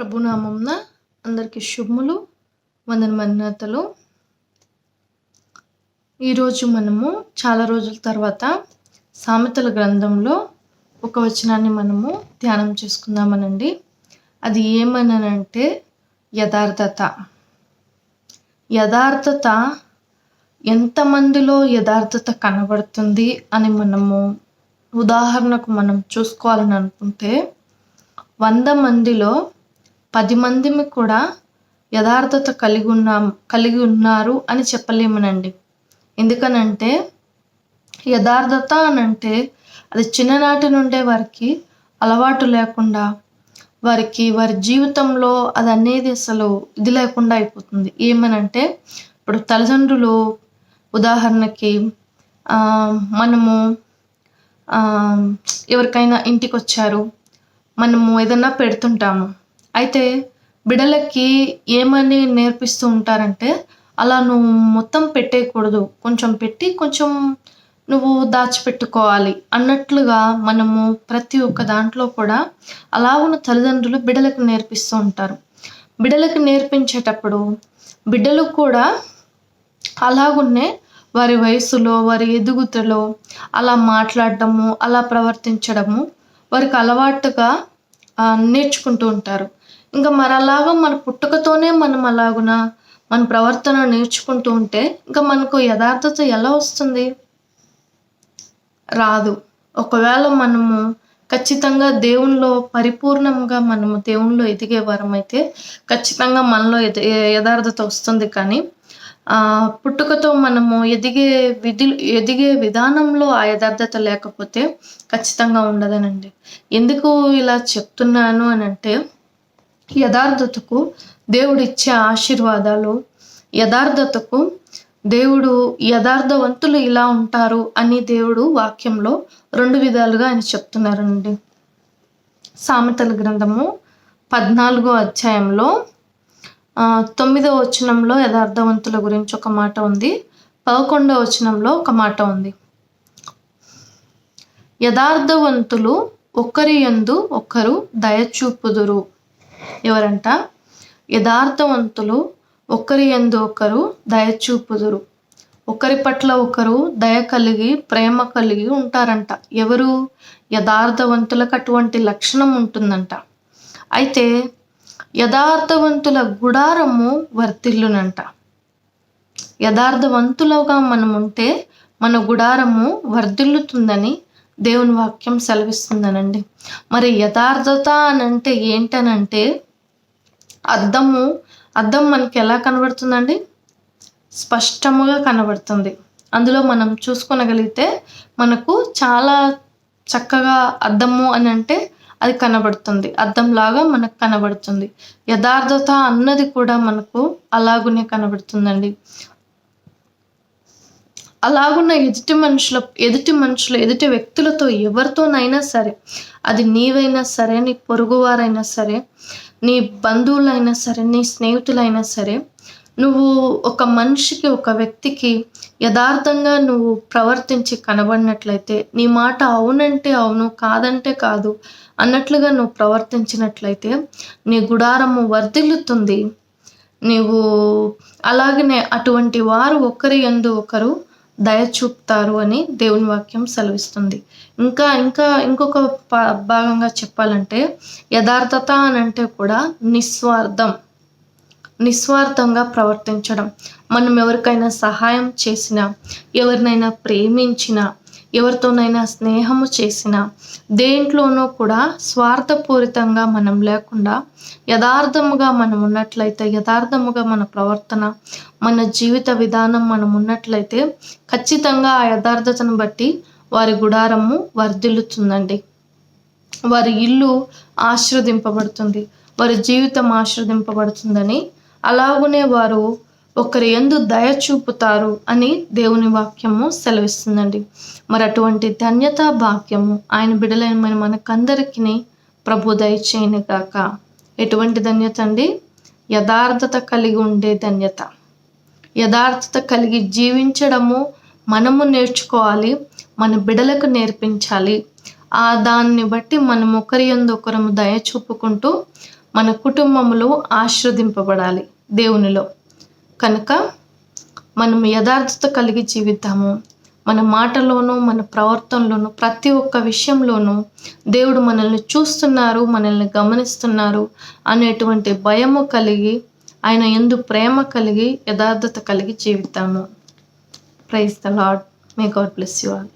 ప్రభునామంన అందరికీ శుభములు వందన మన్నతలు ఈరోజు మనము చాలా రోజుల తర్వాత సామెతల గ్రంథంలో ఒక వచనాన్ని మనము ధ్యానం చేసుకుందామనండి. అది ఏమనంటే యథార్థత. యథార్థత ఎంతమందిలో యథార్థత కనబడుతుంది అని మనము ఉదాహరణకు మనం చూసుకోవాలని అనుకుంటే వంద మందిలో పది మందిని కూడా యథార్థత కలిగి ఉన్నాం కలిగి ఉన్నారు అని చెప్పలేమనండి. ఎందుకనంటే యథార్థత అని అంటే అది చిన్ననాటి నుండే వారికి అలవాటు లేకుండా వారికి వారి జీవితంలో అది అనేది అసలు ఇది లేకుండా అయిపోతుంది. ఏమనంటే ఇప్పుడు తల్లిదండ్రులు ఉదాహరణకి మనము ఎవరికైనా ఇంటికి వచ్చారు మనము ఏదన్నా పెడుతుంటాము. అయితే బిడలకి ఏమని నేర్పిస్తూ ఉంటారంటే అలా నువ్వు మొత్తం పెట్టేయకూడదు. కొంచెం పెట్టి కొంచెం నువ్వు దాచిపెట్టుకోవాలి అన్నట్లుగా మనము ప్రతి ఒక్క దాంట్లో కూడా అలా ఉన్న తల్లిదండ్రులు బిడ్డలకు నేర్పిస్తూ ఉంటారు. బిడ్డలకు నేర్పించేటప్పుడు బిడ్డలు కూడా అలాగున్నే వారి వయసులో వారి ఎదుగుదలో అలా మాట్లాడటము అలా ప్రవర్తించడము వారికి అలవాటుగా నేర్చుకుంటూ ఉంటారు. ఇంకా మరి అలాగా మన పుట్టుకతోనే మనం అలాగున మన ప్రవర్తన నేర్చుకుంటూ ఉంటే ఇంకా మనకు యథార్థత ఎలా వస్తుంది? రాదు. ఒకవేళ మనము ఖచ్చితంగా దేవునిలో పరిపూర్ణంగా మనము దేవునిలో ఎదిగే వారం అయితే ఖచ్చితంగా మనలో యథార్థత వస్తుంది. కానీ పుట్టుకతో మనము ఎదిగే విధి ఎదిగే విధానంలో ఆ యథార్థత లేకపోతే ఖచ్చితంగా ఉండదనండి. ఎందుకు ఇలా చెప్తున్నాను అని అంటే యథార్థతకు దేవుడిచ్చే ఆశీర్వాదాలు యథార్థతకు దేవుడు యథార్థవంతులు ఇలా ఉంటారు అని దేవుడు వాక్యంలో రెండు విధాలుగా ఆయన చెప్తున్నారండి. సామెతల గ్రంథము పద్నాలుగో అధ్యాయంలో తొమ్మిదో వచనంలో యథార్థవంతుల గురించి ఒక మాట ఉంది. పదకొండో వచనంలో ఒక మాట ఉంది. యథార్థవంతులు ఒకరి యందు ఒకరు దయచూపుదురు ఎవరంట? యథార్థవంతులు ఒకరి ఎందు ఒకరు దయచూపుదురు ఒకరి పట్ల ఒకరు దయ కలిగి ప్రేమ కలిగి ఉంటారంట. ఎవరు? యథార్థవంతులకు అటువంటి లక్షణం ఉంటుందంట. అయితే యథార్థవంతుల గుడారము వర్తిల్లునంట యథార్థవంతులుగా మనం ఉంటే మన గుడారము వర్ధిల్లుతుందని దేవుని వాక్యం సెలవిస్తుందనండి. మరి యథార్థత అని అంటే ఏంటనంటే అద్దము అద్దం మనకి ఎలా కనబడుతుందండి? స్పష్టముగా కనబడుతుంది. అందులో మనం చూసుకొనగలిగితే మనకు చాలా చక్కగా అద్దము అని అంటే అది కనబడుతుంది. అద్దంలాగా మనకు కనబడుతుంది. యథార్థత అన్నది కూడా మనకు అలాగునే కనబడుతుందండి. అలాగున్న ఎదుటి మనుషుల ఎదుటి మనుషులు ఎదుటి వ్యక్తులతో ఎవరితోనైనా సరే అది నీవైనా సరే నీ పొరుగువారైనా సరే నీ బంధువులైనా సరే నీ స్నేహితులైనా సరే నువ్వు ఒక మనిషికి ఒక వ్యక్తికి యథార్థంగా నువ్వు ప్రవర్తించి కనబడినట్లయితే నీ మాట అవునంటే అవును కాదంటే కాదు అన్నట్లుగా నువ్వు ప్రవర్తించినట్లయితే నీ గుడారము వర్ధిల్లుతుంది. నీవు అలాగనే అటువంటి వారు ఒకరి ఎందు ఒకరు దయ చూపుతారు అని దేవుని వాక్యం సెలవిస్తుంది. ఇంకా ఇంకా ఇంకొక భాగంగా చెప్పాలంటే యథార్థత అని అంటే కూడా నిస్వార్థం. నిస్వార్థంగా ప్రవర్తించడం. మనం ఎవరికైనా సహాయం చేసినా ఎవరినైనా ప్రేమించినా ఎవరితోనైనా స్నేహము చేసినా దేంట్లోనూ కూడా స్వార్థపూరితంగా మనం లేకుండా యథార్థముగా మనం ఉన్నట్లయితే యథార్థముగా మన ప్రవర్తన మన జీవిత విధానం మనం ఉన్నట్లయితే ఖచ్చితంగా ఆ యథార్థతను బట్టి వారి గుడారము వర్ధిల్లుతుందండి. వారి ఇల్లు ఆశ్రదింపబడుతుంది వారి జీవితం ఆశ్రదింపబడుతుందని అలాగునే వారు ఒకరి ఎందు దయ చూపుతారు అని దేవుని వాక్యము సెలవిస్తుందండి. మరి అటువంటి ధన్యత భాగ్యము ఆయన బిడలైన మనకందరికీ ప్రభు దయచేయను గాక. ఎటువంటి ధన్యత అండి? యథార్థత కలిగి ఉండే ధన్యత. యథార్థత కలిగి జీవించడము మనము నేర్చుకోవాలి మన బిడలకు నేర్పించాలి. ఆ దాన్ని బట్టి మనం ఒకరి ఎందు ఒకరము దయ చూపుకుంటూ మన కుటుంబంలో ఆశ్రదింపబడాలి దేవునిలో. కనుక మనం యథార్థత కలిగి జీవిద్దాము. మన మాటలోనూ మన ప్రవర్తనలోనూ ప్రతి ఒక్క విషయంలోనూ దేవుడు మనల్ని చూస్తున్నారు మనల్ని గమనిస్తున్నారు అనేటువంటి భయము కలిగి ఆయన ఎందు ప్రేమ కలిగి యథార్థత కలిగి జీవితాము praise the lord may God bless you all